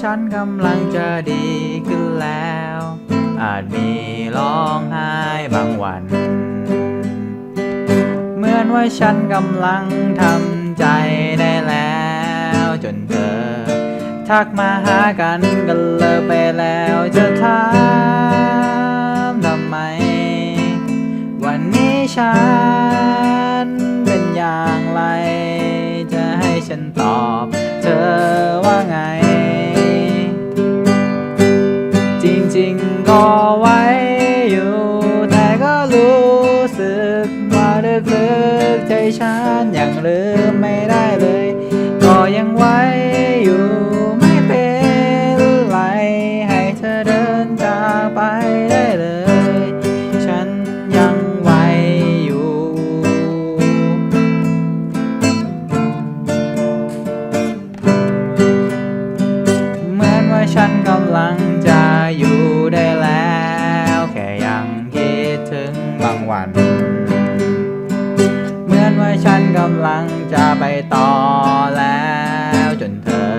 ฉันกำลังจะดีขึ้นแล้ว อาจมีร้องไห้บางวัน เหมือนว่าฉันกำลังทำใจได้แล้ว จนเธอ ทักมาหากันก็เลิกไปแล้วจะถามทำไม วันนี้ฉัน ฉันยังลืมไม่ได้เลย ฉันกำลังจะไปต่อแล้ว จนเธอ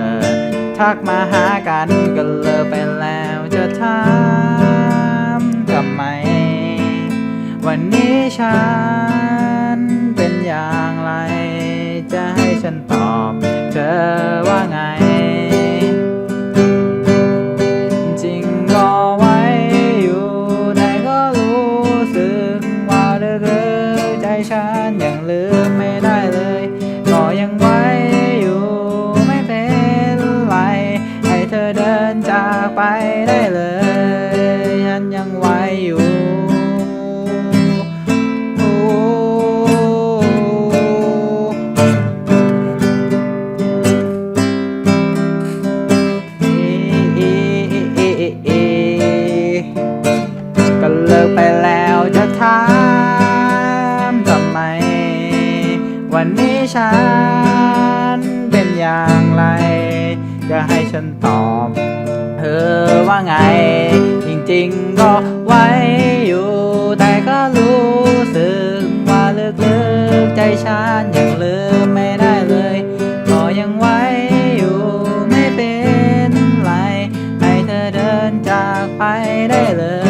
ทักมาหากันก็เลิกไปแล้วจะถามทำไม วันนี้ฉัน นจากไปได้เลยฉันยังไหวอยู่ก็เลิกไปแล้วจะถามทำไม วันนี้ฉันเป็นอย่างไร จะให้ฉันตอบ อว่าไง จริงๆก็ไว้อยู่ แต่ก็รู้สึกว่าลึกๆใจฉันยังลืมไม่ได้เลยก็ยังไว้อยู่ไม่เป็นไรให้เธอเดินจากไปได้เลย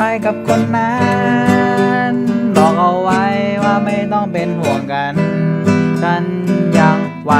ไปกับคนนั้นบอกเอาไว้ว่าไม่ต้องเป็นห่วงกัน ฉันยังไหว